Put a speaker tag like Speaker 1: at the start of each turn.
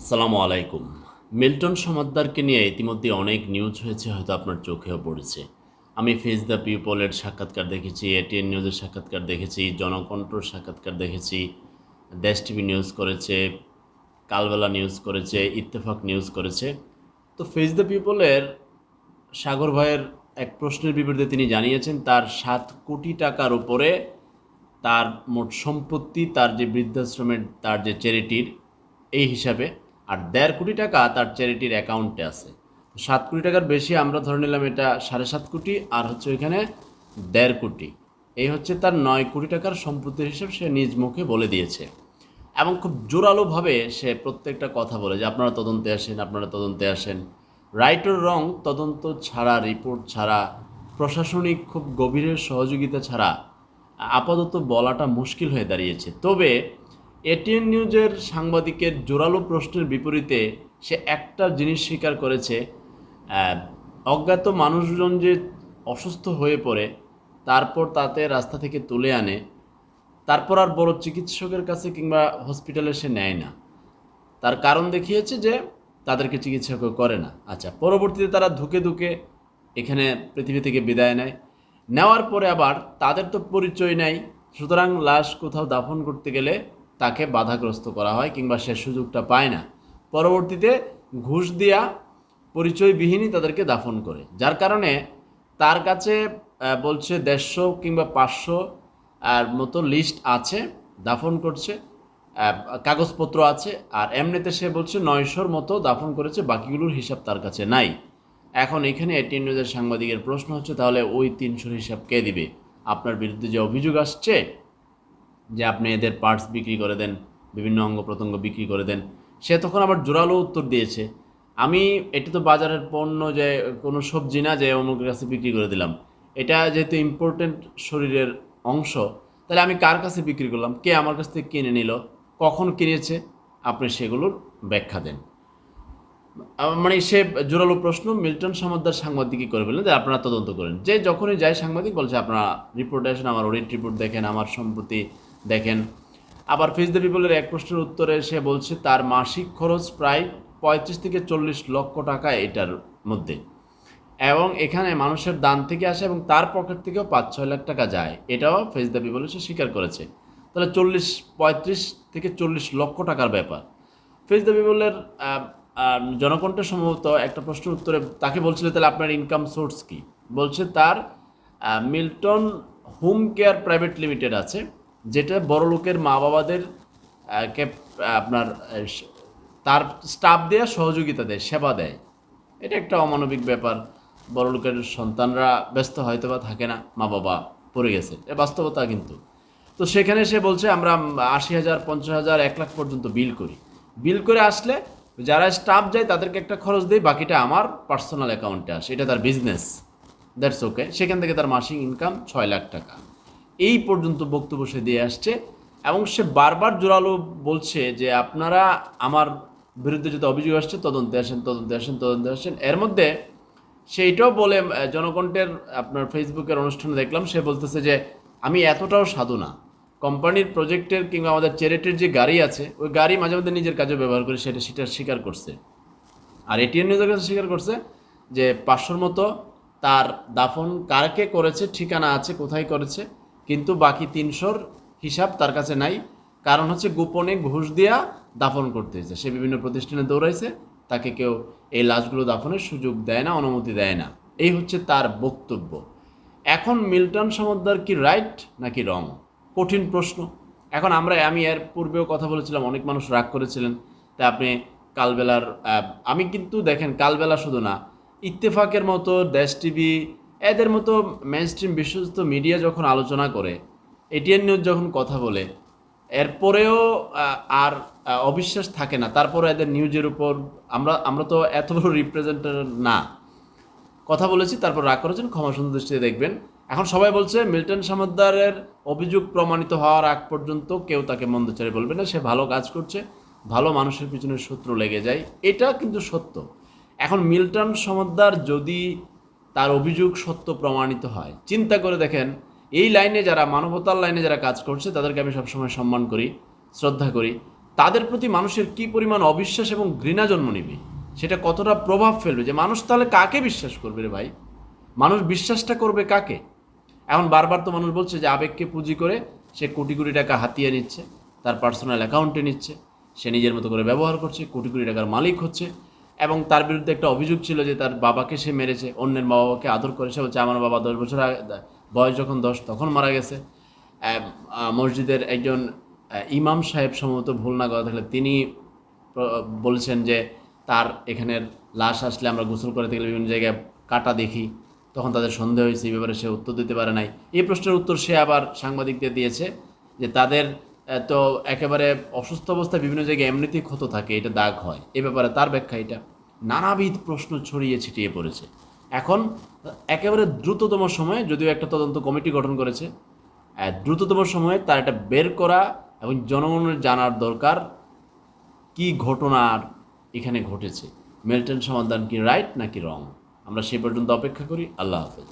Speaker 1: আসসালামু আলাইকুম। মিল্টন সমাদ্দারকে নিয়ে ইতিমধ্যে অনেক নিউজ হয়েছে, হয়তো আপনার চোখেও পড়েছে। আমি ফেস দ্য পিপলের সাক্ষাৎকার দেখেছি এটিএন নিউজের সাক্ষাৎকার দেখেছি, জনকণ্ঠর সাক্ষাৎকার দেখেছি, দেশ টিভি নিউজ করেছে, কালবেলা নিউজ করেছে, ইত্তেফাক নিউজ করেছে। তো ফেস দ্য পিপলের সাগর ভাইয়ের এক প্রশ্নের বিপরীতে তিনি জানিয়েছেন, তার সাত কোটি টাকার উপরে তার মোট সম্পত্তি, তার যে বৃদ্ধাশ্রমের, তার যে চ্যারিটির এই হিসাবে আর দেড় কোটি টাকা তার চ্যারিটির অ্যাকাউন্টে আছে। সাত কোটি টাকার বেশি আমরা ধরে নিলাম এটা সাড়ে সাত কোটি, আর হচ্ছে ওইখানে দেড় কোটি। এই হচ্ছে তার নয় কোটি টাকার সম্পত্তির হিসাব সে নিজ মুখে বলে দিয়েছে। এবং খুব জোরালোভাবে সে প্রত্যেকটা কথা বলে যে, আপনারা তদন্তে আসেন, আপনারা তদন্তে আসেন। রাইট ওর রং তদন্ত ছাড়া রিপোর্ট ছাড়া, প্রশাসনিক খুব গভীরের সহযোগিতা ছাড়া, আপাতত বলাটা মুশকিল হয়ে দাঁড়িয়েছে। তবে এটিএন নিউজের সাংবাদিকের জোরালো প্রশ্নের বিপরীতে সে একটা জিনিস স্বীকার করেছে অজ্ঞাত মানুষজন যে অসুস্থ হয়ে পড়ে, তারপর তাতে রাস্তা থেকে তুলে আনে, তারপর আর বড় চিকিৎসকের কাছে কিংবা হসপিটালে সে নেয় না। তার কারণ দেখিয়েছে যে তাদেরকে চিকিৎসা করে না। আচ্ছা পরবর্তীতে তারা ধুকে ধুকে এখানে পৃথিবী থেকে বিদায় নেয়। নেওয়ার পরে আবার তাদের তো পরিচয় নাই, সুতরাং লাশ কোথাও দাফন করতে গেলে তাকে বাধাগ্রস্ত করা হয় কিংবা সে সুযোগটা পায় না। পরবর্তীতে ঘুষ দেয়া পরিচয়বিহীনই তাদেরকে দাফন করে। যার কারণে তার কাছে বলছে দেড়শো কিংবা পাঁচশো আর মতো লিস্ট আছে, দাফন করছে কাগজপত্র আছে, আর এমনিতে সে বলছে নয়শোর মতো দাফন করেছে, বাকিগুলোর হিসাব তার কাছে নাই। এখন এখানে এটিএন নিউজের সাংবাদিকের প্রশ্ন হচ্ছে, তাহলে ওই তিনশোর হিসাব কে দিবে? আপনার বিরুদ্ধে যে অভিযোগ আসছে যে আপনি এদের পার্টস বিক্রি করে দেন, বিভিন্ন অঙ্গ প্রত্যঙ্গ বিক্রি করে দেন। সে তখন আবার জোরালো উত্তর দিয়েছে। আমি, এটা তো বাজারের পণ্য যে, কোনো সবজি না যে অমুকের কাছে বিক্রি করে দিলাম। এটা যেহেতু ইম্পর্টেন্ট শরীরের অংশ, তাহলে আমি কার কাছে বিক্রি করলাম? কে আমার কাছ থেকে কিনে নিল? কখন কিনেছে? আপনি সেগুলোর ব্যাখ্যা দেন। মানে সে জোরালো প্রশ্ন মিল্টন সমাদ্দার সাংবাদিকই করে বললেন যে আপনারা তদন্ত করেন। যে যখনই যায় সাংবাদিক বলছে, আপনারা রিপোর্ট আসেন আমার অডিট রিপোর্ট দেখেন, আমার সম্পত্তি দেখেন, আবার ফিজ দ্য পিপলের এক প্রশ্নের উত্তরে সে বলছে, তার মাসিক খরচ প্রায় পঁয়ত্রিশ থেকে চল্লিশ লক্ষ টাকা এটার মধ্যে। এবং এখানে মানুষের দান থেকে আসে এবং তার পকেট থেকেও পাঁচ ছয় লাখ টাকা যায়। এটাও ফেস দ্য পিপল সে স্বীকার করেছে। তাহলে চল্লিশ, পঁয়ত্রিশ থেকে চল্লিশ লক্ষ টাকার ব্যাপার। ফেস দ্য পিপলের জনকণ্ঠে সম্ভবত একটা প্রশ্নের উত্তরে তাকে বলছিল, তাহলে আপনার ইনকাম সোর্স কি? বলছে, তার Milton home care private limited আছে। যেটা বড় লোকের মা বাবাদের আপনার তার স্টাফ দেওয়া সহযোগিতা দেয়, সেবা দেয়। এটা একটা অমানবিক ব্যাপার। বড় লোকের সন্তানরা ব্যস্ত হয়তো বা থাকে না মা বাবা পড়ে গেছে। এ বাস্তবতা কিন্তু। তো সেখানে সে বলছে, আমরা আশি হাজার, পঞ্চাশ হাজার, এক লাখ পর্যন্ত বিল করি। বিল করে আসলে যারা স্টাফ যায়, তাদেরকে একটা খরচ দিই, বাকিটা আমার পার্সোনাল অ্যাকাউন্টে আসে। এটা তার বিজনেস দ্যাটস ওকে সেখান থেকে তার মাসিক ইনকাম ছয় লাখ টাকা। এই পর্যন্ত বক্তব্য সে দিয়ে আসছে এবং সে বারবার জোরালো বলছে যে আপনারা আমার বিরুদ্ধে যদি অভিযোগ আসছে, তদন্তে আসেন তদন্তে আসেন তদন্তে আসেন। এর মধ্যে সেইটাও বলে, জনকণ্ঠের আপনার ফেসবুকের অনুষ্ঠানে দেখলাম, সে বলতেছে যে আমি এতটাও সাধু না। কোম্পানির প্রজেক্টের কিংবা আমাদের চ্যারিটির যে গাড়ি আছে, ওই গাড়ি মাঝে মধ্যে নিজের কাজে ব্যবহার করে সেটা সেটা স্বীকার করছে। আর এটিএন নিউজের কাছে স্বীকার করছে যে পাঁচশোর মতো তার দাফন কারকে করেছে, ঠিকানা আছে, কোথায় করেছে কিন্তু বাকি তিনশোর হিসাব তার কাছে নাই। কারণ হচ্ছে গোপনে ঘুষ দিয়া দাফন করতে হয়েছে। সে বিভিন্ন প্রতিষ্ঠানে দৌড়াইছে, তাকে কেউ এই লাশগুলো দাফনের সুযোগ দেয় না, অনুমতি দেয় না। এই হচ্ছে তার বক্তব্য। এখন মিল্টন সমদ্দার কি রাইট নাকি রং? কঠিন প্রশ্ন। এখন আমরা, আমি এর পূর্বেও কথা বলেছিলাম, অনেক মানুষ রাগ করেছিলেন। তা আপনি কালবেলার আমি কিন্তু দেখেন, কালবেলা শুধু না, ইত্তেফাকের মতো দেশ টিভি এদের মতো মেন স্ট্রিম বিশ্বস্ত মিডিয়া যখন আলোচনা করে, এটিএন নিউজ যখন কথা বলে, এরপরেও আর অবিশ্বাস থাকে না। তারপরে এদের নিউজের উপর আমরা আমরা তো এত বড় রিপ্রেজেন্টেটিভ না। কথা বলেছি, তারপর রাগ করেছেন, ক্ষমা সুন্দর দৃষ্টিতে দেখবেন। এখন সবাই বলছে, মিল্টন সামদ্দারের অভিযোগ প্রমাণিত হওয়ার আগ পর্যন্ত কেউ তাকে মন্দচারে বলবে না, সে ভালো কাজ করছে, ভালো মানুষের পিছনে শত্রু লেগে যায়। এটা কিন্তু সত্য। এখন মিল্টন সমদ্দার যদি তার অভিযোগ সত্য প্রমাণিত হয়। চিন্তা করে দেখেন, এই লাইনে যারা, মানবতার লাইনে যারা কাজ করছে, তাদেরকে আমি সবসময় সম্মান করি, শ্রদ্ধা করি। তাদের প্রতি মানুষের কি পরিমাণ অবিশ্বাস এবং ঘৃণা জন্ম নিবে? সেটা কতটা প্রভাব ফেলবে? যে মানুষ তাহলে কাকে বিশ্বাস করবে রে ভাই? মানুষ বিশ্বাসটা করবে কাকে? এখন বারবার তো মানুষ বলছে যে, আবেগকে পুঁজি করে সে কোটি কোটি টাকা হাতিয়ে নিচ্ছে, তার পার্সোনাল অ্যাকাউন্টে নিচ্ছে, সে নিজের মতো করে ব্যবহার করছে, কোটি কোটি টাকার মালিক হচ্ছে এবং তার বিরুদ্ধে একটা অভিযোগ ছিল যে তার বাবাকে সে মেরেছে, অন্যের মা বাবাকে আদর করে সে বলছে, আমার বাবা দশ বছর আগে, বয়স যখন দশ, তখন মারা গেছে। মসজিদের একজন ইমাম সাহেব সম্ভবত ভুল না করা থাকলে তিনি বলছেন যে তার এখানের লাশ আসলে আমরা গোসল করে থাকলে বিভিন্ন জায়গায় কাটা দেখি, তখন তাদের সন্দেহ হয়েছে, এই ব্যাপারে সে উত্তর দিতে পারে নাই। এই প্রশ্নের উত্তর সে আবার সাংবাদিকদের দিয়েছে যে তাদের তো একেবারে অসুস্থ অবস্থায় বিভিন্ন জায়গায় এমনিতেই ক্ষত থাকে, এটা দাগ হয়। এ ব্যাপারে তার ব্যাখ্যা এটা। নানাবিধ প্রশ্ন ছড়িয়ে ছিটিয়ে পড়েছে। এখন একেবারে দ্রুততম সময়ে যদিও একটা তদন্ত কমিটি গঠন করেছে দ্রুততম সময়ে তার এটা বের করা এবং জনগণের জানার দরকার কি ঘটনার এখানে ঘটেছে। মেল্টন সমাধান কি রাইট নাকি রং আমরা সে পর্যন্ত অপেক্ষা করি। আল্লাহ হাফেজ।